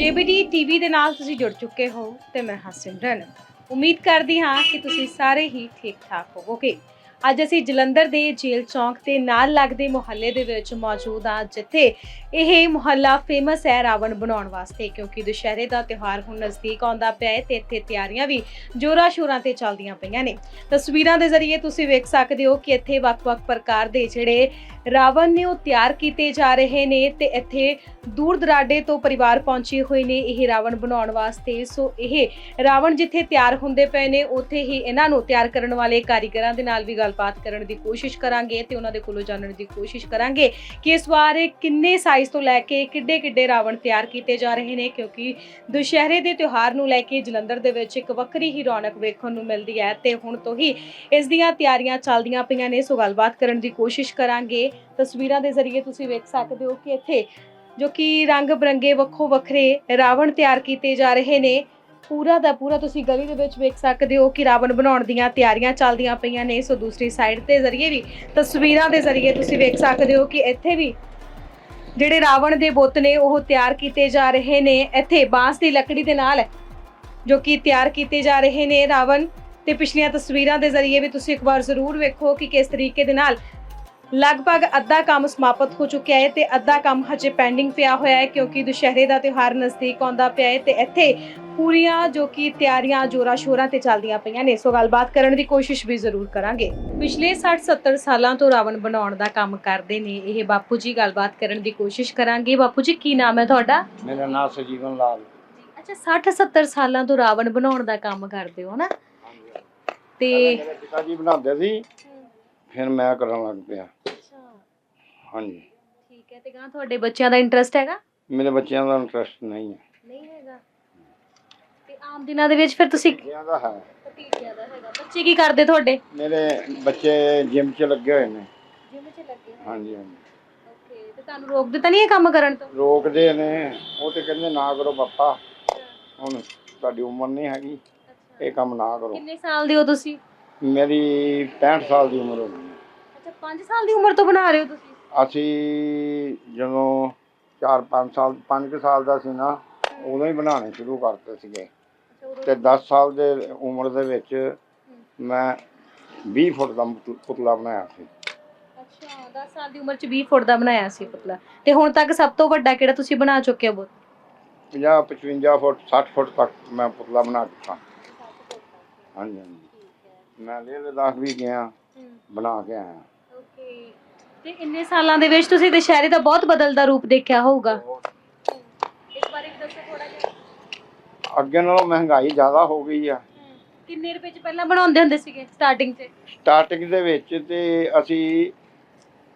ਜੇਬੀਡੀ TV ਦੇ ਨਾਲ ਤੁਸੀਂ ਜੁੜ ਚੁੱਕੇ ਹੋ ਤੇ ਮੈਂ ਹਾਂ ਸਿਮਰਨ। ਉਮੀਦ ਕਰਦੀ ਹਾਂ ਕਿ ਤੁਸੀਂ ਸਾਰੇ ਹੀ ਠੀਕ ਠਾਕ ਹੋਵੋਗੇ। ਅੱਜ ਅਸੀਂ ਜਲੰਧਰ ਦੇ ਜੇਲ੍ਹ ਚੌਂਕ ਤੇ ਨਾਲ ਲੱਗਦੇ ਮੁਹੱਲੇ ਦੇ ਵਿੱਚ ਮੌਜੂਦ ਹਾਂ, ਜਿੱਥੇ ਇਹ ਮੁਹੱਲਾ ਫੇਮਸ ਹੈ ਰਾਵਣ ਬਣਾਉਣ ਵਾਸਤੇ, ਕਿਉਂਕਿ ਦੁਸ਼ਹਿਰੇ ਦਾ ਤਿਉਹਾਰ ਹੁਣ ਨਜ਼ਦੀਕ ਆਉਂਦਾ ਪਿਆ ਹੈ ਤੇ ਇੱਥੇ ਤਿਆਰੀਆਂ ਵੀ ਜੋਰਾਂ ਸ਼ੋਰਾਂ ਤੇ ਚੱਲਦੀਆਂ ਪਈਆਂ ਨੇ। ਤਸਵੀਰਾਂ ਦੇ ਜ਼ਰੀਏ ਤੁਸੀਂ ਵੇਖ ਸਕਦੇ ਹੋ ਕਿ ਇੱਥੇ ਵੱਖ-ਵੱਖ ਪ੍ਰਕਾਰ ਦੇ ਜਿਹੜੇ ਰਾਵਣ ਨੇ ਉਹ ਤਿਆਰ ਕੀਤੇ ਜਾ ਰਹੇ ਨੇ ਤੇ ਇੱਥੇ ਦੂਰ ਦਰਾਡੇ ਤੋਂ ਪਰਿਵਾਰ ਪਹੁੰਚੇ ਹੋਏ ਨੇ ਇਹ ਰਾਵਣ ਬਣਾਉਣ ਵਾਸਤੇ। ਸੋ ਇਹ ਰਾਵਣ ਜਿੱਥੇ ਤਿਆਰ ਹੁੰਦੇ ਪਏ ਨੇ, ਉੱਥੇ ਹੀ ਇਹਨਾਂ ਨੂੰ ਤਿਆਰ ਕਰਨ ਵਾਲੇ ਕਾਰੀਗਰਾਂ ਦੇ ਨਾਲ ਵੀ ਗੱਲ ਗੱਲਬਾਤ ਕਰਨ ਦੀ ਕੋਸ਼ਿਸ਼ ਕਰਾਂਗੇ ਤੇ ਉਹਨਾਂ ਦੇ ਕੋਲੋਂ ਜਾਣਨ ਦੀ ਕੋਸ਼ਿਸ਼ ਕਰਾਂਗੇ ਕਿ ਇਸ ਵਾਰ ਕਿੰਨੇ ਸਾਈਜ਼ ਤੋਂ ਲੈ ਕੇ ਕਿੱਡੇ ਕਿੱਡੇ ਰਾਵਣ ਤਿਆਰ ਕੀਤੇ ਜਾ ਰਹੇ ਨੇ, ਕਿਉਂਕਿ ਦੁਸ਼ਹਿਰੇ ਦੇ ਤਿਉਹਾਰ ਨੂੰ ਲੈ ਕੇ ਜਲੰਧਰ ਦੇ ਵਿੱਚ ਇੱਕ ਵੱਖਰੀ ਹੀ ਰੌਣਕ ਵੇਖਣ ਨੂੰ ਮਿਲਦੀ ਹੈ ਤੇ ਹੁਣ ਤੋਂ ਹੀ ਇਸ ਦੀਆਂ ਤਿਆਰੀਆਂ ਚੱਲਦੀਆਂ ਪਈਆਂ ਨੇ, ਸੋ ਗੱਲਬਾਤ ਕਰਨ ਦੀ ਕੋਸ਼ਿਸ਼ ਕਰਾਂਗੇ। ਤਸਵੀਰਾਂ ਦੇ ਜ਼ਰੀਏ ਤੁਸੀਂ ਵੇਖ ਸਕਦੇ ਹੋ ਕਿ ਇੱਥੇ ਜੋ ਕਿ ਰੰਗ ਬਰੰਗੇ ਵੱਖੋ ਵੱਖਰੇ ਰਾਵਣ ਤਿਆਰ ਕੀਤੇ ਜਾ ਰਹੇ ਨੇ ਪੂਰਾ ਦਾ ਪੂਰਾ ਤੁਸੀਂ ਗਲੀ ਦੇ ਵਿੱਚ ਵੇਖ ਸਕਦੇ ਹੋ ਕਿ ਰਾਵਣ ਬਣਾਉਣ ਦੀਆਂ ਤਿਆਰੀਆਂ ਚੱਲਦੀਆਂ ਪਈਆਂ ਨੇ। ਸੋ ਦੂਸਰੀ ਸਾਈਡ ਦੇ ਜ਼ਰੀਏ ਵੀ, ਤਸਵੀਰਾਂ ਦੇ ਜ਼ਰੀਏ ਤੁਸੀਂ ਵੇਖ ਸਕਦੇ ਹੋ ਕਿ ਇੱਥੇ ਵੀ ਜਿਹੜੇ ਰਾਵਣ ਦੇ ਬੁੱਤ ਨੇ, ਉਹ ਤਿਆਰ ਕੀਤੇ ਜਾ ਰਹੇ ਨੇ। ਇੱਥੇ ਬਾਂਸ ਦੀ ਲੱਕੜੀ ਦੇ ਨਾਲ ਜੋ ਕਿ ਤਿਆਰ ਕੀਤੇ ਜਾ ਰਹੇ ਨੇ ਰਾਵਣ। ਤੇ ਪਿਛਲੀਆਂ ਤਸਵੀਰਾਂ ਦੇ ਜ਼ਰੀਏ ਵੀ ਤੁਸੀਂ ਇੱਕ ਵਾਰ ਜ਼ਰੂਰ ਵੇਖੋ ਕਿ ਕਿਸ ਤਰੀਕੇ ਦੇ ਨਾਲ ਲਗਭਗ ਅੱਧਾ ਕੰਮ ਸਮਾਪਤ ਹੋ ਚੁੱਕਿਆ ਹੈ ਤੇ ਅੱਧਾ ਕੰਮ ਹਜੇ ਪੈਂਡਿੰਗ ਪਿਆ ਹੋਇਆ ਹੈ ਕਿਉਂਕਿ ਦੁਸ਼ਹਿਰੇ ਦਾ ਤਿਉਹਾਰ ਨਜ਼ਦੀਕ ਆਉਂਦਾ ਪਿਆ ਹੈ ਤੇ ਇੱਥੇ ਪੂਰੀਆਂ ਜੋ ਕਿ ਤਿਆਰੀਆਂ ਜੋਰਾ ਸ਼ੋਰਾਂ ਤੇ ਚੱਲਦੀਆਂ ਪਈਆਂ ਨੇ। ਸੋ ਗੱਲਬਾਤ ਕਰਨ ਦੀ ਕੋਸ਼ਿਸ਼ ਵੀ ਜ਼ਰੂਰ ਕਰਾਂਗੇ। ਪਿਛਲੇ 60-70 ਸਾਲਾਂ ਤੋਂ ਰਾਵਣ ਬਣਾਉਣ ਦਾ ਕੰਮ ਕਰਦੇ ਨੇ। ਇਹ ਬਾਪੂ ਜੀ ਗੱਲਬਾਤ ਕਰਨ ਦੀ ਕੋਸ਼ਿਸ਼ ਕਰਾਂਗੇ। ਬਾਪੂ ਜੀ ਕੀ ਨਾਮ ਹੈ ਤੁਹਾਡਾ? ਮੇਰਾ ਨਾਮ ਸਜੀਵਨ ਲਾਲ। ਅੱਛਾ 60-70 ਸਾਲਾਂ ਤੋਂ ਰਾਵਣ ਬਣਾਉਣ ਦਾ ਕੰਮ ਕਰਦੇ ਹੋ ਨਾ ਤੇ ਪਿਤਾ ਜੀ ਬਣਾਉਂਦੇ ਸੀ। ਫਿਰ ਮੈਂ ਕਰਨ ਲੱਗ ਪਿਆ। ਹਾਂਜੀ। ਠੀਕ ਹੈ ਤੇ ਗਾਂ ਤੁਹਾਡੇ ਬੱਚਿਆਂ ਦਾ ਇੰਟਰਸਟ ਹੈਗਾ? ਮੇਰੇ ਬੱਚਿਆਂ ਦਾ ਇੰਟਰਸਟ ਨਹੀਂ ਹੈ। ਨਹੀਂ ਹੈਗਾ। ਤੇ ਆਮ ਦਿਨਾਂ ਦੇ ਵਿੱਚ ਫਿਰ ਤੁਸੀਂ ਬੱਚਿਆਂ ਦਾ ਹੈ। ਭਤੀਜਿਆਂ ਦਾ ਹੈਗਾ। ਬੱਚੇ ਕੀ ਕਰਦੇ ਤੁਹਾਡੇ? ਮੇਰੇ ਬੱਚੇ ਜਿਮ 'ਚ ਲੱਗੇ ਹੋਏ ਨੇ। ਜਿਮ 'ਚ ਲੱਗੇ ਹਾਂਜੀ ਹਾਂਜੀ। ਓਕੇ ਤੇ ਤੁਹਾਨੂੰ ਰੋਕਦੇ ਤਾਂ ਨਹੀਂ ਇਹ ਕੰਮ ਕਰਨ ਤੋਂ? ਰੋਕਦੇ ਨੇ। ਉਹ ਤੇ ਕਹਿੰਦੇ ਨਾ ਕਰੋ ਪਾਪਾ। ਹੁਣ ਤੁਹਾਡੀ ਉਮਰ ਨਹੀਂ ਹੈਗੀ। ਇਹ ਕੰਮ ਨਾ ਕਰੋ। ਕਿੰਨੇ ਸਾਲ ਦੇ ਹੋ ਤੁਸੀਂ? ਮੇਰੀ 65 ਸਾਲ ਦੀ ਉਮਰ ਹੋ ਗਈ। ਹੈ। ਅੱਛਾ 5 ਸਾਲ ਦੀ ਉਮਰ ਤੋਂ ਬਣਾ ਰਹੇ ਹੋ ਤੁਸੀਂ? ਅਸੀਂ ਜਦੋਂ 4-5 ਸਾਲ 5 ਸਾਲ ਦਾ ਸੀ ਨਾ ਉਦੋਂ ਹੀ ਬਣਾਉਣੇ ਸ਼ੁਰੂ ਕਰਤੇ ਸੀਗੇ। ਅੱਛਾ ਉਦੋਂ ਤੇ 10 ਸਾਲ ਦੇ ਉਮਰ ਦੇ ਵਿੱਚ ਮੈਂ 20 ਫੁੱਟ ਦਾ ਪੁਤ- ਪੁਤਲਾ ਬਣਾਇਆ ਸੀ। ਅੱਛਾ 10 ਸਾਲ ਦੀ ਉਮਰ 'ਚ 20 ਫੁੱਟ ਦਾ ਬਣਾਇਆ ਸੀ ਪੁਤਲਾ। ਤੇ ਹੁਣ ਤੱਕ ਸਭ ਤੋਂ ਵੱਡਾ ਕਿਹੜਾ ਤੁਸੀਂ ਬਣਾ ਚੁੱਕੇ ਹੋ ਬਹੁਤ? 50 55 ਫੁੱਟ 60 ਫੁੱਟ ਤੱਕ ਮੈਂ ਪੁਤਲਾ ਬਣਾ ਚੁੱਕਾ। ਹਾਂਜੀ ਹਾਂਜੀ। ਮੈਂ ਲੇਹ ਲਦਾਖ ਵੀ ਗਿਆ ਬਣਾ ਕੇ ਆਇਆ। ਓਕੇ। ਤੇ ਇੰਨੇ ਸਾਲਾਂ ਦੇ ਵਿੱਚ ਤੁਸੀਂ ਦੁਸ਼ਹਿਰੇ ਦਾ ਬਹੁਤ ਬਦਲਦਾ ਰੂਪ ਦੇਖਿਆ ਹੋਊਗਾ। ਇਸ ਬਾਰੇ ਦੱਸੋ ਥੋੜਾ ਜਿਹਾ। ਅੱਗੇ ਨਾਲੋਂ ਮਹਿੰਗਾਈ ਜ਼ਿਆਦਾ ਹੋ ਗਈ ਆ। ਕਿੰਨੇ ਰੁਪਏ 'ਚ ਪਹਿਲਾਂ ਬਣਾਉਂਦੇ ਹੁੰਦੇ ਸੀਗੇ ਸਟਾਰਟਿੰਗ 'ਚ? ਸਟਾਰਟਿੰਗ ਦੇ ਵਿੱਚ ਤੇ ਅਸੀਂ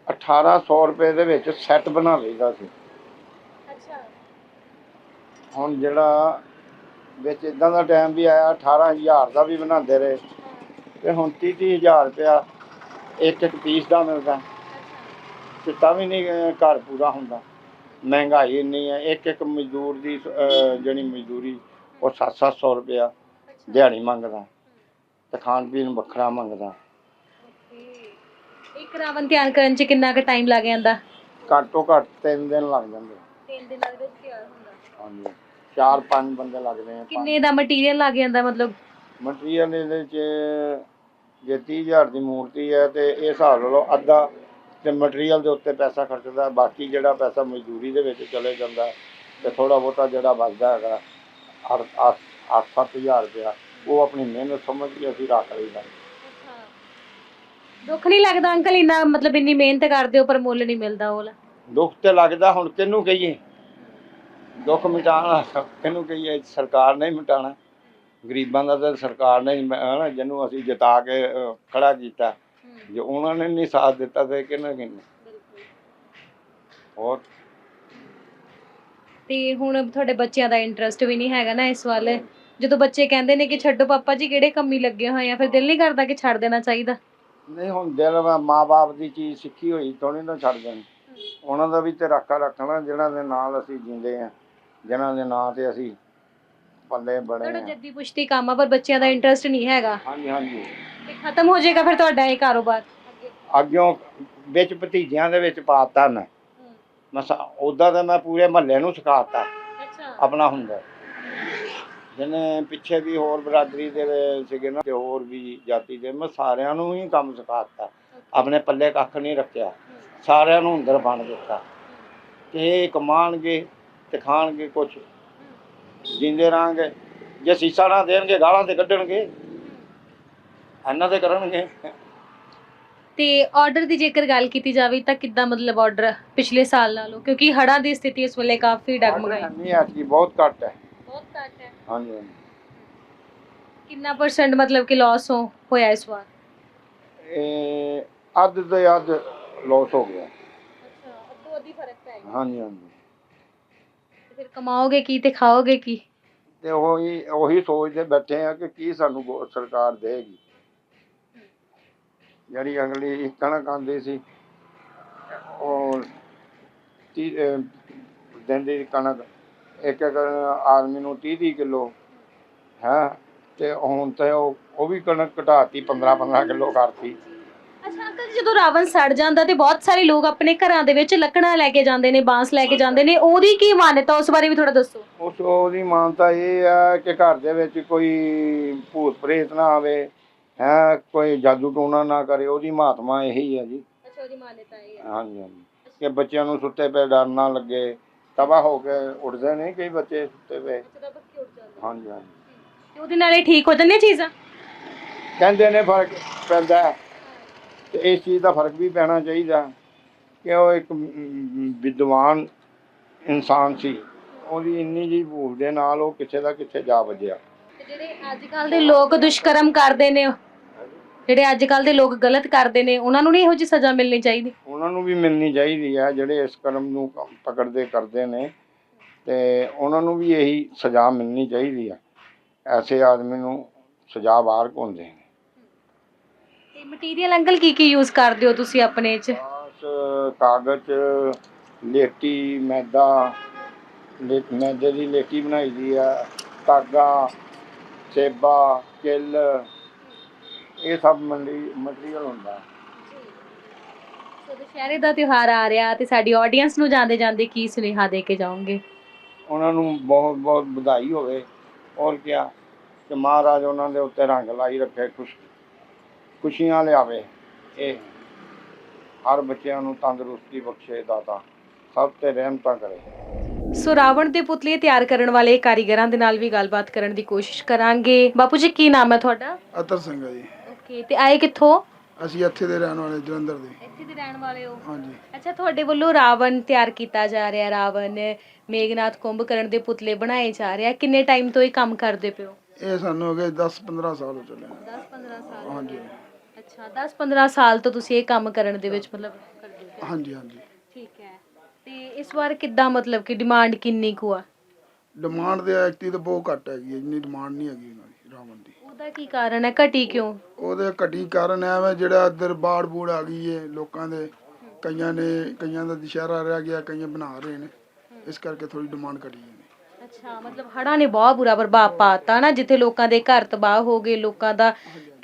1800 ਰੁਪਏ ਦੇ ਵਿੱਚ ਸੈੱਟ ਬਣਾ ਲਈਦਾ ਸੀ। ਅੱਛਾ। ਹੁਣ ਜਿਹੜਾ ਵਿੱਚ ਇਦਾਂ ਦਾ ਟਾਈਮ ਵੀ ਆਇਆ 18000 ਦਾ ਵੀ ਬਣਾਉਂਦੇ ਰਹੇ। ਤੇ ਹੁਣ 30 ਹਜ਼ਾਰ ਰੁਪਇਆ ਇੱਕ ਇੱਕ ਪੀਸ ਦਾ ਮਿਲਦਾ। ਤੇ ਤਾਂ ਵੀ ਨਹੀਂ ਘਰ ਪੂਰਾ ਹੁੰਦਾ। ਮਹਿੰਗਾਈ ਇੰਨੀ ਹੈ ਇੱਕ ਇੱਕ ਮਜ਼ਦੂਰ ਦੀ ਜਿਹੜੀ ਮਜ਼ਦੂਰੀ ਉਹ 7-700 ਰੁਪਇਆ ਦਿਹਾੜੀ ਮੰਗਦਾ। ਤੇ ਖਾਣ ਪੀਣ ਵੱਖਰਾ ਮੰਗਦਾ। ਇੱਕ ਰਾਵਣ ਤਿਆਰ ਕਰਨ 'ਚ ਕਿੰਨਾ ਕੁ ਟਾਈਮ ਲੱਗ ਜਾਂਦਾ? ਘੱਟੋ ਘੱਟ 3 ਦਿਨ ਲੱਗ ਜਾਂਦੇ। ਤਿੰਨ ਦਿਨਾਂ ਦੇ ਵਿੱਚ ਤਿਆਰ ਹੁੰਦਾ। ਹਾਂਜੀ ਚਾਰ ਪੰਜ ਬੰਦੇ ਲੱਗਦੇ ਆ ਕਿੰਨੇ ਦਾ ਮਟੀਰੀਅਲ ਲੱਗ ਜਾਂਦਾ ਮਤਲਬ? ਮਟੀਰੀਅਲ ਇਹਦੇ ਵਿੱਚ ਜੇ 30000 ਦੀ ਮੂਰਤੀ ਹੈ ਤੇ ਇਹ ਹਿਸਾਬ ਲਾ ਲਓ ਅੱਧਾ ਤੇ ਮਟੀਰੀਅਲ ਦੇ ਉੱਤੇ ਪੈਸਾ ਖਰਚਦਾ ਬਾਕੀ ਜਿਹੜਾ ਪੈਸਾ ਮਜ਼ਦੂਰੀ ਦੇ ਵਿੱਚ ਚਲੇ ਜਾਂਦਾ ਤੇ ਥੋੜਾ ਬਹੁਤਾ ਜਿਹੜਾ ਬਚਦਾ ਹੈਗਾ 8-7000 ਰੁਪਇਆ ਉਹ ਆਪਣੀ ਮਿਹਨਤ ਸਮਝ ਕੇ ਅਸੀਂ ਰੱਖ ਲਈਦਾ। ਦੁੱਖ ਨਹੀਂ ਲੱਗਦਾ ਅੰਕਲ ਇੰਨਾ ਮਤਲਬ ਇੰਨੀ ਮਿਹਨਤ ਕਰਦੇ ਹੋ ਪਰ ਮੁੱਲ ਨਹੀਂ ਮਿਲਦਾ ਉਹ ਦੁੱਖ ਤੇ ਲੱਗਦਾ ਹੁਣ ਕਿਹਨੂੰ ਕਹੀਏ? ਦੁੱਖ ਮਿਟਾਉਣਾ ਕਿਹਨੂੰ ਕਹੀਏ? ਸਰਕਾਰ ਨੇ ਹੀ ਮਿਟਾਉਣਾ। ਗਰੀਬਾਂ ਦਾ ਤਾਂ ਸਰਕਾਰ ਨੇ ਹਨਾ ਜਿਹਨੂੰ ਅਸੀਂ ਜਿਤਾ ਕੇ ਖੜਾ ਕੀਤਾ। ਜੇ ਉਹਨਾਂ ਨੇ ਨਹੀਂ ਸਾਥ ਦਿੱਤਾ ਤੇ ਕਿਹਨੇ ਕਿਹਨੇ ਹੋਰ? ਤੇ ਹੁਣ ਤੁਹਾਡੇ ਬੱਚਿਆਂ ਦਾ ਇੰਟਰਸਟ ਵੀ ਨਹੀਂ ਹੈਗਾ ਨਾ ਇਸ ਵੱਲ। ਜਦੋਂ ਬੱਚੇ ਕਹਿੰਦੇ ਨੇ ਕਿ ਛੱਡੋ ਪਾਪਾ ਜੀ ਕਿਹੜੇ ਕੰਮੀ ਲੱਗੇ ਹੋਏ ਆ ਫਿਰ ਦਿਲ ਨਹੀਂ ਕਰਦਾ ਕਿ ਛੱਡ ਦੇਣਾ ਚਾਹੀਦਾ। ਨਹੀਂ ਹੁਣ ਦਿਲ ਮਾਂ-ਬਾਪ ਦੀ ਚੀਜ਼ ਸਿੱਖੀ ਹੋਈ ਥੋੜੀ ਨਾ ਛੱਡ ਦੇਣੀ। ਉਹਨਾਂ ਦਾ ਵੀ ਤੇ ਰਾਖਾ ਰੱਖਣਾ ਜਿਹਨਾਂ ਦੇ ਨਾਲ ਅਸੀਂ ਜਿੰਦੇ ਆ ਜਿਨ੍ਹਾਂ ਦੇ ਨਾਂ ਤੇ ਅਸੀਂ ਪੱਲੇ ਬੜੇ ਤੁਹਾਡਾ ਆ। ਜੱਦੀ ਪੁਸ਼ਤੀ ਕੰਮ ਆ ਪਰ ਬੱਚਿਆਂ ਦਾ ਇੰਟਰਸਟ ਨਹੀਂ ਹੈਗਾ। ਹਾਂਜੀ ਹਾਂਜੀ। ਤੇ ਖਤਮ ਹੋ ਜਾਏਗਾ ਫਿਰ ਤੁਹਾਡਾ ਇਹ ਕਾਰੋਬਾਰ? ਅੱਗਿਓਂ ਵਿੱਚ ਭਤੀਜਿਆਂ ਦੇ ਵਿੱਚ ਪਾਤਾ ਮੈਂ। ਮੈਂ ਉਦਾਂ ਤਾਂ ਮੈਂ ਪੂਰੇ ਮਹੱਲੇ ਨੂੰ ਸਿਖਾਤਾ। ਅੱਛਾ। ਆਪਣਾ ਹੁੰਦਾ। ਜਿਹਨੇ ਪਿੱਛੇ ਵੀ ਹੋਰ ਬਰਾਦਰੀ ਦੇ ਸੀਗੇ ਨਾ ਤੇ ਹੋਰ ਵੀ ਜਾਤੀ ਦੇ ਮੈਂ ਸਾਰਿਆਂ ਨੂੰ ਹੀ ਕੰਮ ਸਿਖਾਤਾ। ਆਪਣੇ ਪੱਲੇ ਕੱਖ ਨਹੀਂ ਰੱਖਿਆ। ਸਾਰਿਆਂ ਨੂੰ ਅੰਦਰ ਬਣ ਦਿੱਤਾ। ਤੇ ਇਹ ਕਮਾਣਗੇ ਤੇ ਖਾਣਗੇ ਕੁਛ। ਜਿੰਦੇ ਰਾਂਗੇ। ਜੇ ਸੀਸਾ ਨਾ ਦੇਣਗੇ ਗਾਲਾਂ ਤੇ ਕੱਢਣਗੇ। ਇਹਨਾਂ ਤੇ ਕਰਨਗੇ। ਤੇ ਆਰਡਰ ਦੀ ਜੇਕਰ ਗੱਲ ਕੀਤੀ ਜਾਵੇ ਤਾਂ ਕਿੱਦਾਂ ਮਤਲਬ ਆਰਡਰ ਪਿਛਲੇ ਸਾਲ ਨਾਲੋਂ? ਕਿਉਂਕਿ ਹੜ੍ਹਾਂ ਦੀ ਸਥਿਤੀ ਇਸ ਵੇਲੇ ਕਾਫੀ ਡਗਮਗਾਈ। ਨਹੀਂ ਐਤਕੀ ਬਹੁਤ ਘੱਟ ਹੈ। ਬਹੁਤ ਘੱਟ ਹੈ। ਹਾਂਜੀ ਹਾਂਜੀ। ਕਿੰਨਾ ਪਰਸੈਂਟ ਮਤਲਬ ਕਿ ਲਾਸ ਹੋ ਹੋਇਆ ਇਸ ਵਾਰ? ਇਹ ਅੱਧ ਦੇ ਅੱਧ ਲੋਸ ਹੋ ਗਿਆ। ਅੱਛਾ ਅੱਧੋ ਅੱਧੀ ਫ਼ਰਕ ਪੈ ਗਿਆ। ਹਾਂਜੀ ਹਾਂਜੀ। ਫਿਰ ਕਮਾਓਗੇ ਕੀ ਤੇ ਖਾਓਗੇ ਕੀ? ਤੇ ਉਹੀ ਉਹੀ ਸੋਚਦੇ ਬੈਠੇ ਆ ਕਿ ਕੀ ਸਾਨੂੰ ਗੋ- ਸਰਕਾਰ ਦੇਗੀ। ਜਿਹੜੀ ਅਗਲੀ ਕਣਕ ਆਂਦੀ ਸੀ, ਉਹ ਤੀ ਅਹ ਦਿੰਦੀ ਸੀ ਕਣਕ, ਇੱਕ ਇੱਕ ਆਦਮੀ ਨੂੰ 30 30 ਕਿਲੋ, ਹੈ? ਤੇ ਹੁਣ ਤੇ ਉਹ ਉਹ ਵੀ ਕਣਕ ਘਟਾਤੀ 15 15 ਕਿਲੋ ਕਰਤੀ। ਜਦੋਂ ਰਾਵਣ ਸੜ ਜਾਂਦਾ ਤੇ ਬਹੁਤ ਸਾਰੇ ਲੋਕ ਆਪਣੇ ਘਰਾਂ ਦੇ ਵਿੱਚ ਲੱਕੜਾਂ ਲੈ ਕੇ ਜਾਂਦੇ ਨੇ ਬਾਂਸ ਲੈ ਕੇ ਜਾਂਦੇ ਨੇ ਉਹਦੀ ਕੀ ਮਾਨਤਾ ਉਸ ਬਾਰੇ ਵੀ ਥੋੜਾ ਦੱਸੋ। ਉਸ ਉਹਦੀ ਮਾਨਤਾ ਇਹ ਹੈ ਕਿ ਘਰ ਦੇ ਵਿੱਚ ਕੋਈ ਭੂਤ ਪ੍ਰੇਤ ਨਾ ਆਵੇ ਹੈ ਕੋਈ ਜਾਦੂ ਟੋਣਾ ਨਾ ਕਰੇ ਉਹਦੀ ਮਹਾਤਮਾ ਇਹੀ ਹੈ ਜੀ। ਅੱਛਾ ਉਹਦੀ ਮਾਨਤਾ ਇਹ ਹੈ ਹਾਂਜੀ ਹਾਂਜੀ। ਕਿ ਬੱਚਿਆਂ ਨੂੰ ਸੁੱਤੇ ਪਏ ਡਰ ਨਾ ਲੱਗੇ ਤਬਾਹ ਹੋ ਕੇ ਉੱਠਦੇ ਨੇ ਕਈ ਬੱਚੇ ਸੁੱਤੇ ਪਏ। ਹਾਂਜੀ ਹਾਂਜੀ। ਤੇ ਉਹਦੇ ਨਾਲ ਇਹ ਠੀਕ ਹੋ ਜਾਂਦੀਆਂ ਚੀਜ਼ਾਂ? ਕਹਿੰਦੇ ਨੇ ਫ਼ਰਕ ਪੈਂਦਾ। ਹੈ। ਤੇ ਇਸ ਚੀਜ਼ ਦਾ ਫ਼ਰਕ ਵੀ ਪੈਣਾ ਚਾਹੀਦਾ ਕਿ ਉਹ ਇੱਕ ਵਿਦਵਾਨ ਇਨਸਾਨ ਸੀ। ਉਹਦੀ ਇੰਨੀ ਜੀ ਭੂਲ ਦੇ ਨਾਲ ਉਹ ਕਿੱਥੇ ਦਾ ਕਿੱਥੇ ਜਾ ਵੱਜਿਆ। ਜਿਹੜੇ ਅੱਜ ਕੱਲ ਦੇ ਲੋਕ ਦੁਸ਼ਕਰਮ ਕਰਦੇ ਨੇ ਜਿਹੜੇ ਅੱਜ ਕੱਲ ਦੇ ਲੋਕ ਗਲਤ ਕਰਦੇ ਨੇ ਉਹਨਾਂ ਨੂੰ ਨਹੀਂ ਇਹੋ ਜਿਹੀ ਸਜ਼ਾ ਮਿਲਣੀ ਚਾਹੀਦੀ? ਉਹਨਾਂ ਨੂੰ ਵੀ ਮਿਲਣੀ ਚਾਹੀਦੀ ਹੈ ਜਿਹੜੇ ਇਸ ਕਰਮ ਨੂੰ ਪਕੜਦੇ ਕਰਦੇ ਨੇ। ਤੇ ਉਹਨਾਂ ਨੂੰ ਵੀ ਇਹੀ ਸਜ਼ਾ ਮਿਲਣੀ ਚਾਹੀਦੀ ਹੈ ਐਸੇ ਆਦਮੀ ਨੂੰ ਸਜ਼ਾ ਬਾਹਰ ਹੁੰਦੇ ਨੇ। ਮਟੀਰੀਅਲ ਅੰਕਲ ਕੀ ਕੀ ਯੂਜ਼ ਕਰਦੇ ਹੋ ਤੁਸੀਂ ਆਪਣੇ ਚ? ਬਾਂਸ ਕਾਗਜ਼ ਲੇਟੀ ਮੈਦਾ ਲੇ ਮੈਦੇ ਦੀ ਲੇਟੀ ਬਣਾਈ ਦੀ ਆ ਧਾਗਾ ਸੇਬਾ ਕਿੱਲ ਇਹ ਸਭ ਮੰਡੀ ਮਟੀਰੀਅਲ ਹੁੰਦਾ। ਸੋ ਦੁਸ਼ਹਿਰੇ ਦਾ ਤਿਉਹਾਰ ਆ ਰਿਹਾ ਤੇ ਸਾਡੀ ਆਡੀਅנס ਨੂੰ ਜਾਂਦੇ ਜਾਂਦੇ ਕੀ ਸੁਨੇਹਾ ਦੇ ਕੇ ਜਾਓਗੇ? ਉਹਨਾਂ ਨੂੰ ਬਹੁਤ ਬਹੁਤ ਵਧਾਈ ਹੋਵੇ। ਔਰ ਕਿਆ ਕਿ ਮਹਾਰਾਜ ਉਹਨਾਂ ਦੇ ਉੱਤੇ ਰੰਗ ਲਾਈ ਰੱਖੇ ਖੁਸ਼ ਖੁਸ਼ੀਆਂ ਲਿਆਵੇ। ਇਹ ਹਰ ਬੱਚਿਆਂ ਨੂੰ ਤੰਦਰੁਸਤੀ ਬਖਸ਼ੇ ਦਾਤਾ। ਸਭ ਤੇ ਰਹਿਮਤਾਂ ਕਰੇ। ਸੋ ਰਾਵਣ ਦੇ ਪੁਤਲੇ ਤਿਆਰ ਕਰਨ ਵਾਲੇ ਕਾਰੀਗਰਾਂ ਦੇ ਨਾਲ ਵੀ ਗੱਲਬਾਤ ਕਰਨ ਦੀ ਕੋਸ਼ਿਸ਼ ਕਰਾਂਗੇ। ਬਾਪੂ ਜੀ ਕੀ ਨਾਮ ਹੈ ਤੁਹਾਡਾ? ਅਤਰ ਸਿੰਘ ਜੀ। ਓਕੇ ਤੇ ਆਏ ਕਿੱਥੋਂ? ਅਸੀਂ ਇੱਥੇ ਦੇ ਰਹਿਣ ਵਾਲੇ ਜਲੰਧਰ ਦੇ। ਇੱਥੇ ਦੇ ਰਹਿਣ ਵਾਲੇ ਹੋ? ਹਾਂਜੀ। ਅੱਛਾ ਤੁਹਾਡੇ ਵੱਲੋਂ ਰਾਵਣ ਤਿਆਰ ਕੀਤਾ ਜਾ ਰਿਹਾ। ਰਾਵਣ ਮੇਘਨਾਥ ਕੁੰਭਕਰਨ ਦੇ ਪੁਤਲੇ ਬਣਾਏ ਜਾ ਰਹੇ ਕਿੰਨੇ ਟਾਈਮ ਤੋਂ ਇਹ ਕੰਮ ਕਰਦੇ ਪਿਓ ਇਹ ਸਾਨੂੰ ਹੋ ਗਏ 10 15 ਸਾਲ ਹੋ ਚੱਲੇ ਨੇ। 10-15 ਸਾਲ ਹਾਂਜੀ। ਅੱਛਾ 10-15 ਸਾਲ ਤੋਂ ਤੁਸੀਂ ਇਹ ਕੰਮ ਕਰਨ ਦੇ ਵਿੱਚ ਮਤਲਬ ਕਰਦੇ ਹੋ। ਹਾਂਜੀ ਹਾਂਜੀ। ਠੀਕ ਹੈ। ਤੇ ਇਸ ਵਾਰ ਕਿੱਦਾਂ ਮਤਲਬ ਕਿ ਡਿਮਾਂਡ ਕਿੰਨੀ ਕੁ ਆ? ਡਿਮਾਂਡ ਦੇ ਐਕਟੀ ਤਾਂ ਬਹੁਤ ਘੱਟ ਹੈਗੀ ਹੈ, ਇੰਨੀ ਡਿਮਾਂਡ ਨਹੀਂ ਹੈਗੀ ਇਹਨਾਂ ਦੀ ਰਾਵਣ ਦੀ। ਉਹਦਾ ਕੀ ਕਾਰਨ ਹੈ ਘਟੀ ਕਿਉਂ? ਉਹਦੇ ਘਟੀ ਕਾਰਨ ਐ ਵਾ ਜਿਹੜਾ ਇੱਧਰ ਬਾੜ ਬੂੜ ਆ ਗਈ ਏ ਲੋਕਾਂ ਦੇ ਕਈਆਂ ਨੇ ਕਈਆਂ ਦਾ ਦੁਸ਼ਹਿਰਾ ਰਹਿ ਗਿਆ ਕਈਆਂ ਬਣਾ ਰਹੇ ਨੇ। ਇਸ ਕਰਕੇ ਥੋੜੀ ਡਿਮਾਂਡ ਘਟੀ ਹੈ ਅੱਛਾ ਮਤਲਬ ਹੜ੍ਹਾਂ ਨੇ ਬਹੁਤ ਬੁਰਾ ਪ੍ਰਭਾਵ ਪਾਤਾ ਨਾ ਜਿੱਥੇ ਲੋਕਾਂ ਦੇ ਘਰ ਤਬਾਹ ਹੋ ਗਏ ਲੋਕਾਂ ਦਾ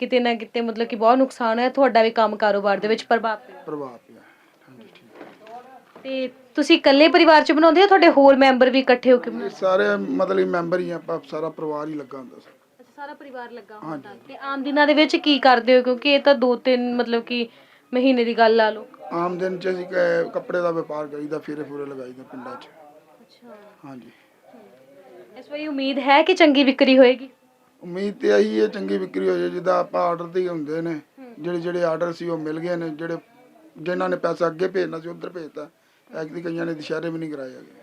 ਕਿਤੇ ਨਾ ਕਿਤੇ ਮਤਲਬ ਕਿ ਬਹੁਤ ਨੁਕਸਾਨ ਹੋਇਆ ਤੁਹਾਡਾ ਵੀ ਕੰਮ ਕਾਰੋਬਾਰ ਦੇ ਵਿੱਚ ਪ੍ਰਭਾਵ ਪਿਆ। ਪ੍ਰਭਾਵ ਪਿਆ ਹਾਂਜੀ ਠੀਕ। ਤੇ ਤੁਸੀਂ ਇਕੱਲੇ ਪਰਿਵਾਰ ਚ ਬਣਾਉਂਦੇ ਹੋ ਤੁਹਾਡੇ ਹੋਰ ਮੈਂਬਰ ਵੀ ਇਕੱਠੇ ਹੋ ਕੇ ਇਹ ਸਾਰੇ ਮਤਲਬ ਮੈਂਬਰ ਹੀ ਆ ਆਪਾਂ ਸਾਰਾ ਪਰਿਵਾਰ ਹੀ ਲੱਗਾ ਹੁੰਦਾ ਸੀ ਸਾਰਾ ਪਰਿਵਾਰ ਲੱਗਾ ਹੁੰਦਾ। ਤੇ ਆਮ ਦਿਨਾਂ ਦੇ ਵਿੱਚ ਕੀ ਕਰਦੇ ਹੋ? ਕਿਉਂਕਿ ਇਹ ਤਾਂ ਦੋ ਤਿੰਨ ਮਤਲਬ ਕਿ ਮਹੀਨੇ ਦੀ ਗੱਲ ਲਾ ਲਓ ਆਮ ਦਿਨ ਚ ਅਸੀਂ ਕ- ਕੱਪੜੇ ਦਾ ਵਪਾਰ ਕਰੀਦਾ ਫੇਰੇ ਫੂਰੇ ਲਗਾਈਦਾ ਪਿੰਡਾਂ 'ਚ। ਅੱਛਾ। ਹਾਂਜੀ। ਇਸ ਵਾਰੀ ਉਮੀਦ ਹੈ ਕਿ ਚੰਗੀ ਵਿਕਰੀ ਹੋਏਗੀ? ਉਮੀਦ ਤੇ ਆਹੀ ਹੈ ਚੰਗੀ ਵਿਕਰੀ ਹੋ ਜਾਏ ਜਿੱਦਾਂ ਆਪਾਂ ਆਰਡਰ ਤੇ ਹੀ ਹੁੰਦੇ ਨੇ। ਜਿਹੜੇ ਜਿਹੜੇ ਆਰਡਰ ਸੀ ਉਹ ਮਿਲ ਗਏ ਨੇ। ਜਿਹੜੇ ਜਿਨ੍ਹਾਂ ਨੇ ਪੈਸਾ ਅੱਗੇ ਭੇਜਣਾ ਸੀ ਉਧਰ ਭੇਜਤਾ। ਐਕਦੀ ਕਈਆਂ ਨੇ ਦੁਸ਼ਹਿਰੇ ਵੀ ਨਹੀਂ ਕਰਾਏ ਹੈਗੇ।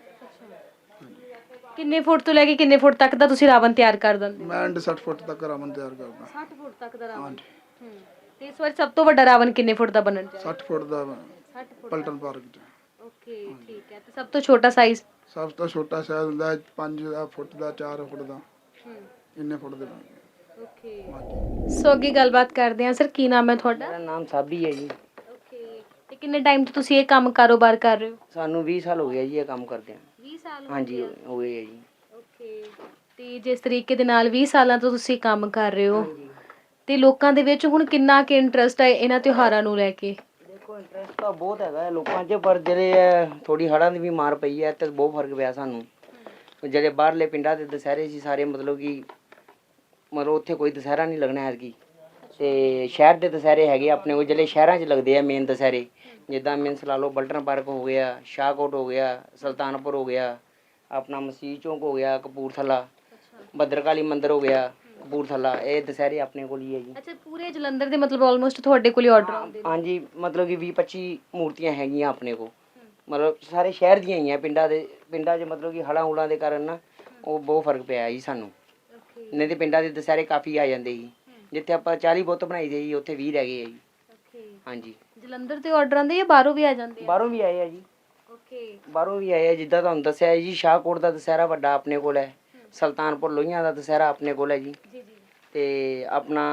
ਕਿੰਨੇ ਫੁੱਟ ਤੋਂ ਲੈ ਕੇ ਕਿੰਨੇ ਫੁੱਟ ਤੱਕ ਦਾ ਤੁਸੀਂ ਰਾਵਣ ਤਿਆਰ ਕਰ ਦਿੰਦੇ ਮੈਂ 60 ਫੁੱਟ ਤੱਕ ਰਾਵਣ ਤਿਆਰ ਕਰਦਾ। 60 ਫੁੱਟ ਤੱਕ ਦਾ ਰਾਵਣ। ਹਾਂਜੀ। ਤੇ ਇਸ ਵਾਰ ਸਭ ਤੋਂ ਵੱਡਾ ਰਾਵਣ ਕਿੰਨੇ ਫੁੱਟ ਦਾ ਬਣਨ ਜਾ 60 ਫੁੱਟ ਦਾ 60 ਫੁੱਟ ਪਲਟਨ ਪਾਰਕ 'ਚ। ਓਕੇ ਠੀਕ ਹੈ। ਤੇ ਸਭ ਤੋਂ ਛੋਟਾ ਸਾਈਜ਼ ਸਭ ਤੋਂ ਛੋਟਾ ਸਾਈਜ਼ ਹੁੰਦਾ 5 ਫੁੱਟ ਦਾ 4 ਫੁੱਟ ਦਾ। ਇੰਨੇ ਫੁੱਟ ਦੇ ਬਣਦੇ ਓਕੇ। ਹਾਂਜੀ ਸੋ ਅੱਗੇ ਗੱਲਬਾਤ ਕਰਦੇ ਹਾਂ। ਸਰ ਕੀ ਨਾਮ ਹੈ ਤੁਹਾਡਾ? ਮੇਰਾ ਨਾਮ ਸਾਬੀ ਹੈ ਜੀ। ਓਕੇ। ਤੇ ਕਿੰਨੇ ਟਾਈਮ ਤੋਂ ਤੁਸੀਂ ਇਹ ਕੰਮ ਕਾਰੋਬਾਰ ਕਰ ਰਹੇ ਹੋ? ਸਾਨੂੰ 20 ਸਾਲ ਹੋ ਗਿਆ ਜੀ ਇਹ ਕੰਮ ਕਰਦੇ ਆ। 20 ਸਾਲ ਹਾਂਜੀ ਹੋ ਗਏ ਹੈ ਜੀ। ਓਕੇ। ਤੇ ਜਿਸ ਤਰੀਕੇ ਦੇ ਨਾਲ 20 ਸਾਲਾਂ ਤੋਂ ਤੁਸੀਂ ਕੰਮ ਕਰ ਰਹੇ ਹੋ ਤੇ ਲੋਕਾਂ ਦੇ ਵਿੱਚ ਹੁਣ ਕਿੰਨਾ ਕੁ ਇੰਟਰਸਟ ਹੈ ਇਹਨਾਂ ਤਿਉਹਾਰਾਂ ਨੂੰ ਲੈ ਕੇ? ਦੇਖੋ ਇੰਟਰਸਟ ਤਾਂ ਬਹੁਤ ਹੈਗਾ ਹੈ ਲੋਕਾਂ 'ਚ ਪਰ ਜਿਹੜੇ ਥੋੜੀ ਹੜਾਂ ਦੀ ਵੀ ਮਾਰ ਪਈ ਹੈ ਤੇ ਬਹੁਤ ਫ਼ਰਕ ਪਿਆ ਸਾਨੂੰ। ਜਿਹੜੇ ਬਾਹਰਲੇ ਪਿੰਡਾਂ ਦੇ ਦੁਸਹਿਰੇ ਸੀ ਸਾਰੇ ਮਤਲਬ ਕਿ ਮਤਲਬ ਉੱਥੇ ਕੋਈ ਦੁਸਹਿਰਾ ਨਹੀਂ ਲੱਗਣਾ ਐਤਕੀ। ਤੇ ਸ਼ਹਿਰ ਦੇ ਦੁਸਹਿਰੇ ਹੈਗੇ ਆਪਣੇ ਕੋਲ ਜਿਹੜੇ ਸ਼ਹਿਰਾਂ 'ਚ ਲੱਗਦੇ ਆ ਮੇਨ ਦੁਸਹਿਰੇ। ਜਿੱਦਾਂ ਮੀਨਸ ਲਾ ਲਓ ਬਲਟਨ ਪਾਰਕ ਹੋ ਗਿਆ ਸ਼ਾਹਕੋਟ ਹੋ ਗਿਆ ਸੁਲਤਾਨਪੁਰ ਹੋ ਗਿਆ ਆਪਣਾ ਮਸੀਹ ਚੌਂਕ ਹੋ ਗਿਆ ਕਪੂਰਥਲਾ ਭੱਦਰਕਾਲੀ ਮੰਦਿਰ ਹੋ ਗਿਆ ਕਪੂਰਥਲਾ ਇਹ ਦੁਸਹਿਰੇ ਆਪਣੇ ਕੋਲ ਹੀ ਹੈ ਜੀ। ਅੱਛਾ ਪੂਰੇ ਜਲੰਧਰ ਦੇ ਮਤਲਬ ਆਲਮੋਸਟ ਤੁਹਾਡੇ ਕੋਲ ਹੀ ਆਰਡਰ ਆਉਂਦੇ ਨੇ? ਹਾਂਜੀ ਮਤਲਬ ਕਿ 20 25 ਮੂਰਤੀਆਂ ਹੈਗੀਆਂ ਆਪਣੇ ਕੋਲ। ਮਤਲਬ ਸਾਰੇ ਸ਼ਹਿਰ ਦੀਆਂ ਹੀ ਆ ਪਿੰਡਾਂ ਦੇ ਪਿੰਡਾਂ 'ਚ ਮਤਲਬ ਕਿ ਹਲਾਂ ਹੁਲਾਂ ਦੇ ਕਾਰਨ ਨਾ ਉਹ ਬਹੁਤ ਫ਼ਰਕ ਪਿਆ ਜੀ ਸਾਨੂੰ। ਨਹੀਂ ਤੇ ਪਿੰਡਾਂ ਦੇ ਦੁਸਹਿਰੇ ਕਾਫੀ ਆ ਜਾਂਦੇ ਜੀ। ਜਿੱਥੇ ਆਪਾਂ 40 ਬੁੱਤ ਬਣਾਈ ਦੇ ਜੀ ਉੱਥੇ 20 ਰਹਿ ਗਏ ਜੀ। ਹਾਂਜੀ। ਜਲੰਧਰ ਤੇ ਆਰਡਰ ਆਉਂਦੇ ਜਾਂ ਬਾਹਰੋਂ ਵੀ ਆ ਜਾਂਦੇ ਆ? ਬਾਹਰੋਂ ਵੀ ਆਏ ਆ ਜੀ। ਓਕੇ। ਬਾਹਰੋਂ ਵੀ ਆਏ ਆ ਜਿੱਦਾਂ ਤੁਹਾਨੂੰ ਦੱਸਿਆ ਜੀ ਸ਼ਾਹਕੋਟ ਦਾ ਦੁਸਹਿਰਾ ਵੱਡਾ ਆਪਣੇ ਕੋਲ ਹੈ। ਸੁਲਤਾਨਪੁਰ ਲੋਹੀਆਂ ਦਾ ਦੁਸਹਿਰਾ ਆਪਣੇ ਕੋਲ ਹੈ ਜੀ। ਤੇ ਆਪਣਾ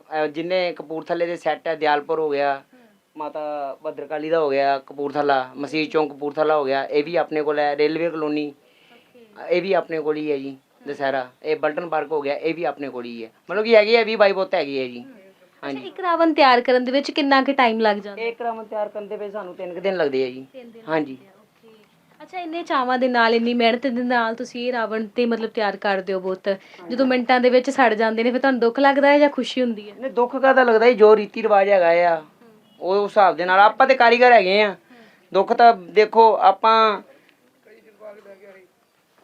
ਅਹ ਜਿੰਨੇ ਕਪੂਰਥਲੇ ਦੇ ਸੈੱਟ ਹੈ ਦਿਆਲਪੁਰ ਹੋ ਗਿਆ ਮਾਤਾ ਭਦਰਕਾਲੀ ਦਾ ਹੋ ਗਿਆ ਕਪੂਰਥਲਾ ਮਸੀਦ ਚੌਂਕ ਕਪੂਰਥਲਾ ਹੋ ਗਿਆ ਇਹ ਵੀ ਆਪਣੇ ਕੋਲ ਹੈ ਰੇਲਵੇ ਕਲੋਨੀ। ਇਹ ਵੀ ਆਪਣੇ ਕੋਲ ਹੀ ਹੈ ਜੀ। ਦੁਸਹਿਰਾ ਇਹ ਬਲਟਨ ਪਾਰਕ ਹੋ ਗਿਆ ਇਹ ਵੀ ਆਪਣੇ ਕੋਲ ਹੀ ਹੈ। ਮਤਲਬ ਕਿ ਹੈਗੀ ਹੈ 20 ਬਾਈ ਬੁੱਤ ਹੈਗੀ ਹੈ ਜੀ। ਹਾਂਜੀ। ਇੱਕ ਰਾਵਣ ਤਿਆਰ ਕਰਨ ਦੇ ਵਿੱਚ ਕਿੰਨਾ ਕੁ ਟਾਈਮ ਲੱਗ ਜਾਂਦਾ? ਇਹ ਕ੍ਰਮ ਤਿਆਰ ਕਰਨ ਦੇ ਵਿੱਚ ਸਾਨੂੰ 3 ਦਿਨ ਲੱਗਦੇ ਆ ਜੀ। ਹਾਂਜੀ। ਅੱਛਾ ਇੰਨੇ ਚਾਵਾਂ ਦੇ ਨਾਲ ਇੰਨੀ ਮਿਹਨਤ ਦੇ ਨਾਲ ਤੁਸੀਂ ਇਹ ਰਾਵਣ ਤੇ ਮਤਲਬ ਤਿਆਰ ਕਰਦੇ ਹੋ ਬੁੱਤ। ਜਦੋਂ ਮਿੰਟਾਂ ਦੇ ਵਿੱਚ ਸੜ ਜਾਂਦੇ ਨੇ ਫਿਰ ਤੁਹਾਨੂੰ ਦੁੱਖ ਲੱਗਦਾ ਹੈ ਜਾਂ ਖੁਸ਼ੀ ਹੁੰਦੀ ਹੈ? ਨੇ ਦੁੱਖ ਕਾਹਦਾ ਲੱਗਦਾ ਜੀ ਜੋ ਰੀਤੀ ਰਿਵਾਜ ਹੈਗਾ ਆ ਉਹ ਹਿਸਾਬ ਦੇ ਨਾਲ ਆਪਾਂ ਤੇ ਕਾਰੀਗਰ ਹੈਗੇ ਆ। ਦੁੱਖ ਤਾਂ ਦੇਖੋ ਆਪਾਂ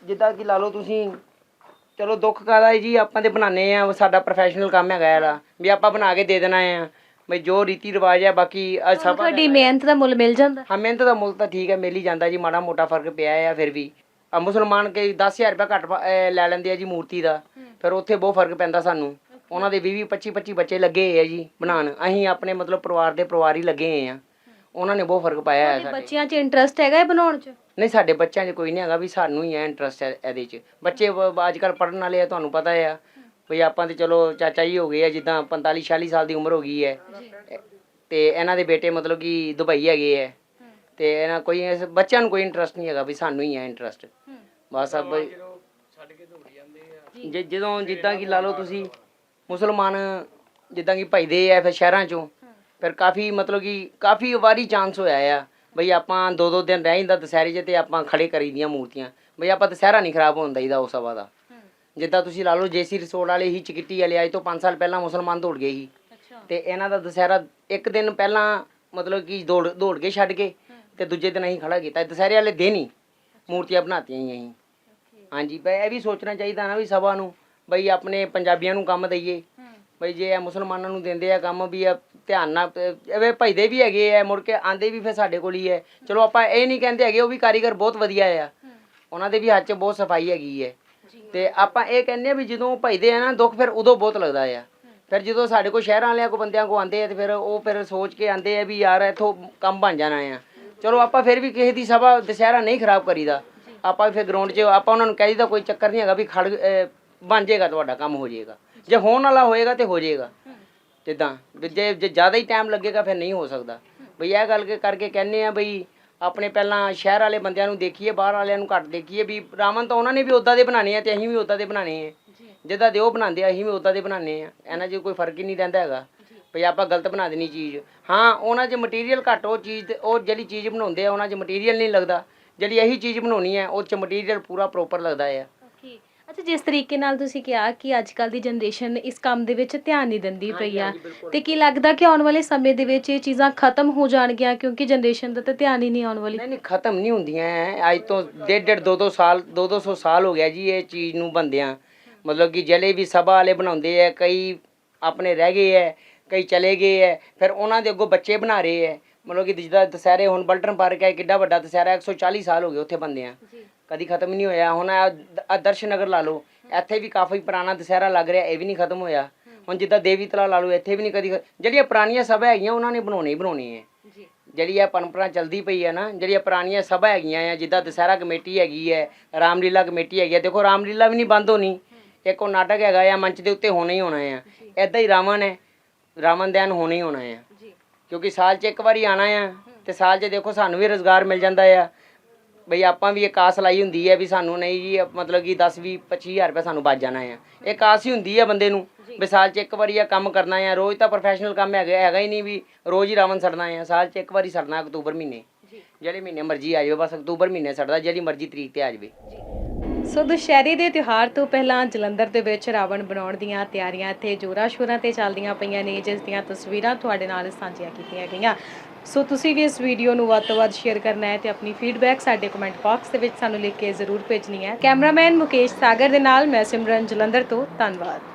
ਜਿੱਦਾਂ ਕਿ ਲਾ ਲਓ ਤੁਸੀਂ ਚਲੋ ਦੁੱਖ ਕਾਹਦਾ ਹੈ ਜੀ ਆਪਾਂ ਤੇ ਬਣਾਉਂਦੇ ਆ ਸਾਡਾ ਪ੍ਰੋਫੈਸ਼ਨਲ ਕੰਮ ਹੈਗਾ ਇਹਦਾ ਵੀ ਆਪਾਂ ਬਣਾ ਕੇ ਦੇ ਦੇਣਾ ਆ ਬਈ ਜੋ ਰੀਤੀ ਰਿਵਾਜ ਹੈ ਬਾਕੀ ਸਭ ਤੁਹਾਡੀ ਮਿਹਨਤ ਦਾ ਮੁੱਲ ਮਿਲ ਜਾਂਦਾ। ਹਾਂ ਮਿਹਨਤ ਦਾ ਮੁੱਲ ਤਾਂ ਠੀਕ ਹੈ ਮਿਲ ਹੀ ਜਾਂਦਾ ਜੀ ਮਾੜਾ ਮੋਟਾ ਫ਼ਰਕ ਪਿਆ ਆ ਫਿਰ ਵੀ। ਆ ਮੁਸਲਮਾਨ ਕਈ 10000 ਰੁਪਏ ਘੱਟ ਪਾ- ਅਹ ਲੈ ਲੈਂਦੇ ਆ ਜੀ ਮੂਰਤੀ ਦਾ। ਫਿਰ ਉੱਥੇ ਬਹੁਤ ਫ਼ਰਕ ਪੈਂਦਾ ਸਾਨੂੰ। ਉਹਨਾਂ ਦੇ 20 25 25 ਬੱਚੇ ਲੱਗੇ ਹੋਏ ਆ ਜੀ ਬਣਾਉਣ। ਅਸੀਂ ਆਪਣੇ ਮਤਲਬ ਪਰਿਵਾਰ ਦੇ ਪਰਿਵਾਰ ਹੀ ਲੱਗੇ ਹੋਏ ਆ। ਉਹਨਾਂ ਨੇ ਬਹੁਤ ਫ਼ਰਕ ਪਾਇਆ ਹੈ ਤੁਹਾਡੇ ਸਾਡੇ। ਬੱਚਿਆਂ 'ਚ ਇੰਟਰਸਟ ਹੈਗਾ ਇਹ ਬਣਾਉਣ 'ਚ? ਨਹੀਂ ਸਾਡੇ ਬੱਚਿਆਂ 'ਚ ਕੋਈ ਨਹੀਂ ਹੈਗਾ ਵੀ ਸਾਨੂੰ ਹੀ ਹੈ ਇੰਟਰਸਟ ਇਹਦੇ 'ਚ। ਬੱਚੇ ਅੱਜ ਕੱਲ ਪੜਨ ਵਾਲੇ ਆ ਤੁਹਾਨੂੰ ਪਤਾ ਆ। ਵੀ ਆਪਾਂ ਤੇ ਚਲੋ ਚਾਚਾ ਜੀ ਹੋ ਗਏ ਆ ਜਿੱਦਾਂ 45 46 ਸਾਲ ਦੀ ਉਮਰ ਹੋ ਗਈ ਹੈ। ਤੇ ਇਹਨਾਂ ਦੇ ਬੇਟੇ ਮਤਲਬ ਕਿ ਦੁਬਈ ਹੈਗੇ ਆ। ਤੇ ਇਹਨਾਂ ਕੋਈ ਇਸ- ਬੱਚਿਆਂ ਨੂੰ ਕੋਈ ਇੰਟਰਸਟ ਨਹੀਂ ਹੈਗਾ ਵੀ ਸਾਨੂੰ ਹੀ ਹੈ ਇੰਟਰਸਟ ਬਸ ਅਬ ਜੇ ਜਦੋਂ ਜਿੱਦਾਂ ਕਿ ਲਾ ਲਓ ਤੁਸੀਂ ਮੁਸਲਮਾਨ ਜਿੱਦਾਂ ਕਿ ਭਜਦੇ ਆ ਫਿਰ ਸ਼ਹਿਰਾਂ ਚੋਂ ਫਿਰ ਕਾਫੀ ਮਤਲਬ ਕਿ ਕਾਫੀ ਵਾਰੀ ਚਾਂਸ ਹੋਇਆ ਆ। ਬਈ ਆਪਾਂ ਦੋ ਦੋ ਦਿਨ ਰਹਿ ਜਾਂਦਾ ਦੁਸਹਿਰੇ 'ਚ ਤੇ ਆਪਾਂ ਖੜੇ ਕਰੀ ਦੀਆਂ ਮੂਰਤੀਆਂ। ਬਈ ਆਪਾਂ ਦੁਸਹਿਰਾ ਨਹੀਂ ਖਰਾਬ ਹੋਣ ਦਈਦਾ ਉਸ ਸਭਾ ਦਾ। ਜਿੱਦਾਂ ਤੁਸੀਂ ਲਾ ਲਓ ਜੇਸੀ ਰਿਸੋਰਟ ਵਾਲੇ ਹੀ ਚਕਿੱਟੀ ਵਾਲੇ ਅੱਜ ਤੋਂ 5 ਸਾਲ ਪਹਿਲਾਂ ਮੁਸਲਮਾਨ ਦੌੜ ਗਏ ਸੀ। ਤੇ ਇਹਨਾਂ ਦਾ ਦੁਸਹਿਰਾ ਇੱਕ ਦਿਨ ਪਹਿਲਾਂ ਮਤਲਬ ਕਿ ਦੌੜ ਦੌੜ ਕੇ ਛੱਡ ਕੇ ਤੇ ਦੂਜੇ ਦਿਨ ਅਸੀਂ ਖੜਾ ਕੀਤਾ। ਦੁਸਹਿਰੇ ਵਾਲੇ ਦਿਨ ਹੀ ਮੂਰਤੀਆਂ ਬਣਾਤੀਆਂ ਹੀ ਅਸੀਂ। ਹਾਂਜੀ ਬਈ ਇਹ ਵੀ ਸੋਚਣਾ ਚਾਹੀਦਾ ਨਾ ਵੀ ਸਭਾ ਨੂੰ ਬਈ ਆਪਣੇ ਪੰਜਾਬੀਆਂ ਨੂੰ ਕੰਮ ਦਈਏ। ਬਈ ਜੇ ਇਹ ਮੁਸਲਮਾਨਾਂ ਨੂੰ ਦਿੰਦੇ ਆ ਕੰਮ ਵੀ ਆ ਧਿਆਨ ਨਾਲ ਐਵੇਂ ਭਜਦੇ ਵੀ ਹੈਗੇ ਆ ਮੁੜ ਕੇ ਆਂਦੇ ਵੀ ਫਿਰ ਸਾਡੇ ਕੋਲ ਹੀ ਹੈ ਚਲੋ ਆਪਾਂ ਇਹ ਨਹੀਂ ਕਹਿੰਦੇ ਹੈਗੇ ਉਹ ਵੀ ਕਾਰੀਗਰ ਬਹੁਤ ਵਧੀਆ ਆ। ਉਹਨਾਂ ਦੇ ਵੀ ਹੱਥ 'ਚ ਬਹੁਤ ਸਫ਼ਾਈ ਹੈਗੀ ਹੈ ਤੇ ਆਪਾਂ ਇਹ ਕਹਿੰਦੇ ਆ ਵੀ ਜਦੋਂ ਭਜਦੇ ਆ ਨਾ ਦੁੱਖ ਫਿਰ ਉਦੋਂ ਬਹੁਤ ਲੱਗਦਾ ਆ। ਫਿਰ ਜਦੋਂ ਸਾਡੇ ਕੋਲ ਸ਼ਹਿਰਾਂ ਵਾਲਿਆਂ ਕੋ ਬੰਦਿਆਂ ਕੋ ਆਂਦੇ ਆ ਤੇ ਫਿਰ ਉਹ ਫਿਰ ਸੋਚ ਕੇ ਆਂਦੇ ਆ ਵੀ ਯਾਰ ਇੱਥੋਂ ਕੰਮ ਬਣ ਜਾਣਾ ਆ। ਚਲੋ ਆਪਾਂ ਫਿਰ ਵੀ ਕਿਸੇ ਦੀ ਸਭਾ ਦੁਸਹਿਰਾ ਨਹੀਂ ਖਰਾਬ ਕਰੀਦਾ। ਆਪਾਂ ਵੀ ਫਿਰ ਗਰਾਊਂਡ 'ਚ ਆਪਾਂ ਉਹਨਾਂ ਨੂੰ ਕਹਿ ਦਈਦਾ ਕੋਈ ਚੱਕਰ ਨਹੀਂ ਹੈਗਾ ਵੀ ਖੜ ਬਣ ਜਾਏਗਾ ਤੁਹਾਡਾ ਕੰਮ ਹੋ ਜਾਏਗਾ। ਜੇ ਹੋਣ ਵਾਲਾ ਹੋਏਗਾ ਤੇ ਹੋ ਜਾਏਗਾ। ਜਿੱਦਾਂ ਵੀ ਜੇ ਜੇ ਜ਼ਿਆਦਾ ਹੀ ਟਾਈਮ ਲੱਗੇਗਾ ਫਿਰ ਨਹੀਂ ਹੋ ਸਕਦਾ। ਬਈ ਇਹ ਗੱਲ ਕੇ ਕਰਕੇ ਕਹਿੰਨੇ ਆ ਬਈ ਆਪਣੇ ਪਹਿਲਾਂ ਸ਼ਹਿਰ ਵਾਲੇ ਬੰਦਿਆਂ ਨੂੰ ਦੇਖੀਏ ਬਾਹਰ ਵਾਲਿਆਂ ਨੂੰ ਘੱਟ ਦੇਖੀਏ ਵੀ ਰਾਮਨ ਤਾਂ ਉਹਨਾਂ ਨੇ ਵੀ ਉਦਾਂ ਦੇ ਬਣਾਣੇ ਆ ਤੇ ਅਸੀਂ ਵੀ ਉਦਾਂ ਦੇ ਬਣਾਣੇ ਆ। ਜਿੱਦਾਂ ਦੇ ਉਹ ਬਣਾਉਂਦੇ ਆ ਅਸੀਂ ਵੀ ਉਦਾਂ ਦੇ ਬਣਾਣੇ ਆ। ਇਹਨਾਂ 'ਚ ਕੋਈ ਫ਼ਰਕ ਹੀ ਨਹੀਂ ਰਹਿੰਦਾ ਹੈਗਾ। ਵੀ ਆਪਾਂ ਗਲਤ ਬਣਾ ਦੇਣੀ ਚੀਜ਼। ਹਾਂ ਉਹਨਾਂ 'ਚ ਮਟੀਰੀਅਲ ਘੱਟ ਉਹ ਚੀਜ਼ ਤੇ ਉਹ ਜਿਹੜੀ ਚੀਜ਼ ਬਣਾਉਂਦੇ ਆ ਉਹਨਾਂ 'ਚ ਮਟੀਰੀਅਲ ਨਹੀਂ ਲੱਗਦਾ। ਜਿਹੜੀ ਇਹੀ ਚੀਜ਼ ਬਣਾਉਣੀ ਹੈ ਉਹ 'ਚ ਮਟੀਰੀਅਲ ਪੂਰਾ ਪ੍ਰੋਪਰ ਲੱਗਦਾ ਆ। ਅੱਛਾ ਜਿਸ ਤਰੀਕੇ ਨਾਲ ਤੁਸੀਂ ਕਿਹਾ ਕਿ ਅੱਜ ਕੱਲ ਦੀ ਜਨਰੇਸ਼ਨ ਇਸ ਕੰਮ ਦੇ ਵਿੱਚ ਧਿਆਨ ਨਹੀਂ ਦਿੰਦੀ ਪਈ ਆ ਤੇ ਕੀ ਲੱਗਦਾ ਕਿ ਆਉਣ ਵਾਲੇ ਸਮੇਂ ਦੇ ਵਿੱਚ ਇਹ ਚੀਜ਼ਾਂ ਖਤਮ ਹੋ ਜਾਣਗੀਆਂ? ਕਿਉਂਕਿ ਜਨਰੇਸ਼ਨ ਦਾ ਤਾਂ ਧਿਆਨ ਹੀ ਨਹੀਂ ਆਉਣ ਵਾਲੀ। ਨਹੀਂ ਨਹੀਂ ਖਤਮ ਨਹੀਂ ਹੁੰਦੀਆਂ। ਅੱਜ ਤੋਂ ਡੇਢ ਡੇਢ ਦੋ ਦੋ ਸਾਲ ਦੋ ਦੋ ਸੌ ਸਾਲ ਹੋ ਗਿਆ ਜੀ ਇਹ ਚੀਜ਼ ਨੂੰ ਬੰਦਿਆਂ। ਮਤਲਬ ਕਿ ਜਿਹੜੇ ਵੀ ਸਭਾ ਵਾਲੇ ਬਣਾਉਂਦੇ ਐ ਕਈ ਆਪਣੇ ਰਹਿ ਗਏ ਐ ਕਈ ਚਲੇ ਗਏ ਐ ਫਿਰ ਉਹਨਾਂ ਦੇ ਅੱਗੋਂ ਬੱਚੇ ਬਣਾ ਰਹੇ ਐ। ਮਤਲਬ ਕਿ ਜਿੱਦਾਂ ਦੁਸਹਿਰੇ ਹੁਣ ਬਲਟਨ ਪਾਰਕ ਹੈ ਕਿੱਡਾ ਵੱਡਾ ਦੁਸਹਿਰਾ 140 ਸਾਲ ਹੋ ਗਏ ਉੱਥੇ ਬੰਦਿਆਂ। ਜੀ। ਕਦੀ ਖਤਮ ਨਹੀਂ ਹੋਇਆ। ਹੁਣ ਆਦਰਸ਼ ਨਗਰ ਲਾ ਲਓ। ਇੱਥੇ ਵੀ ਕਾਫੀ ਪੁਰਾਣਾ ਦੁਸਹਿਰਾ ਲੱਗ ਰਿਹਾ ਇਹ ਵੀ ਨਹੀਂ ਖਤਮ ਹੋਇਆ। ਹੁਣ ਜਿੱਦਾਂ ਦੇਵੀ ਤਲਾ ਲਾ ਲਓ ਇੱਥੇ ਵੀ ਨਹੀਂ ਕਦੀ ਜਿਹੜੀਆਂ ਪੁਰਾਣੀਆਂ ਸਭਾ ਹੈਗੀਆਂ ਉਹਨਾਂ ਨੇ ਬਣਾਉਣੇ ਹੀ ਬਣਾਉਣੇ ਜੀ। ਜਿਹੜੀ ਇਹ ਪਰੰਪਰਾ ਚੱਲਦੀ ਪਈ ਹੈ ਨਾ ਜਿਹੜੀਆਂ ਪੁਰਾਣੀਆਂ ਸਭਾ ਹੈਗੀਆਂ ਆ ਜਿੱਦਾਂ ਦੁਸਹਿਰਾ ਕਮੇਟੀ ਹੈਗੀ ਹੈ ਰਾਮਲੀਲਾ ਕਮੇਟੀ ਹੈਗੀ ਹੈ ਦੇਖੋ ਰਾਮਲੀਲਾ ਵੀ ਨਹੀਂ ਬੰਦ ਹੋਣੀ। ਇੱਕ ਉਹ ਨਾਟਕ ਹੈਗਾ ਆ ਮੰਚ ਦੇ ਉੱਤੇ ਹੋਣਾ ਹੀ ਹੋਣਾ ਆ। ਐਦਾਂ ਹੀ ਰਾਵਣ ਹੈ ਰਾਵਣ ਦਹਨ ਹੋਣਾ ਹੀ ਹੋਣਾ ਆ। ਕਿਉਂਕਿ ਸਾਲ 'ਚ ਇੱਕ ਵਾਰੀ ਆਣਾ ਆ ਤੇ ਸਾਲ 'ਚ ਦੇਖੋ ਸਾਨੂੰ ਵੀ ਰੋਜ਼ਗਾਰ ਮਿਲ ਜਾਂਦਾ ਆ। ਬਈ ਆਪਾਂ ਵੀ ਇੱਕ ਆਸ ਲਾਈ ਹੁੰਦੀ ਹੈ ਵੀ ਸਾਨੂੰ ਨਹੀਂ ਜੀ ਮਤਲਬ ਕਿ 10 20 25000 ਰੁਪਏ ਸਾਨੂੰ ਬਚ ਜਾਣਾ ਆ। ਇੱਕ ਆਸ ਹੀ ਹੁੰਦੀ ਹੈ ਬੰਦੇ ਨੂੰ ਵੀ ਸਾਲ 'ਚ ਇੱਕ ਵਾਰੀ ਇਹ ਕੰਮ ਕਰਨਾ ਆ। ਰੋਜ਼ ਤਾਂ ਪ੍ਰੋਫੈਸ਼ਨਲ ਕੰਮ ਹੈਗਾ ਹੈਗਾ ਹੀ ਨਹੀਂ ਵੀ ਰੋਜ਼ ਹੀ ਰਾਵਣ ਸੜਨਾ ਆ। ਸਾਲ 'ਚ ਇੱਕ ਵਾਰੀ ਸੜਨਾ ਅਕਤੂਬਰ ਮਹੀਨੇ। ਜਿਹੜੇ ਮਹੀਨੇ ਮਰਜ਼ੀ ਆ ਜਾਵੇ ਬਸ ਅਕਤੂਬਰ ਮਹੀਨੇ ਸੜਦਾ ਜਿਹੜੀ ਮਰਜ਼ੀ ਤਰੀਕ ਤੇ ਆ ਜਾਵੇ। ਸੋ ਦੁਸ਼ਹਿਰੇ ਦੇ ਤਿਉਹਾਰ ਤੋਂ ਪਹਿਲਾਂ ਜਲੰਧਰ ਦੇ ਵਿੱਚ ਰਾਵਣ ਬਣਾਉਣ ਦੀਆਂ ਤਿਆਰੀਆਂ ਇੱਥੇ ਜੋਰਾਂ ਸ਼ੋਰਾਂ ਤੇ ਚੱਲਦੀਆਂ ਪਈਆਂ ਨੇ ਜਿਸ ਦੀਆਂ ਤਸਵੀਰਾਂ ਤੁਹਾਡੇ ਨਾਲ ਸਾਂਝੀਆਂ ਕੀਤੀਆਂ ਗਈਆਂ। ਸੋ ਤੁਸੀਂ ਵੀ ਇਸ ਵੀਡੀਓ ਨੂੰ ਵੱਧ ਤੋਂ ਵੱਧ ਸ਼ੇਅਰ ਕਰਨਾ ਹੈ ਤੇ ਆਪਣੀ ਫੀਡਬੈਕ ਸਾਡੇ ਕਮੈਂਟ ਬਾਕਸ ਦੇ ਵਿੱਚ ਸਾਨੂੰ ਲਿਖ ਕੇ ਜ਼ਰੂਰ ਭੇਜਣੀ ਹੈ। ਕੈਮਰਾਮੈਨ ਮੁਕੇਸ਼ ਸਾਗਰ ਦੇ ਨਾਲ, ਮੈਂ ਸਿਮਰਨ ਜਲੰਧਰ ਤੋਂ, ਧੰਨਵਾਦ।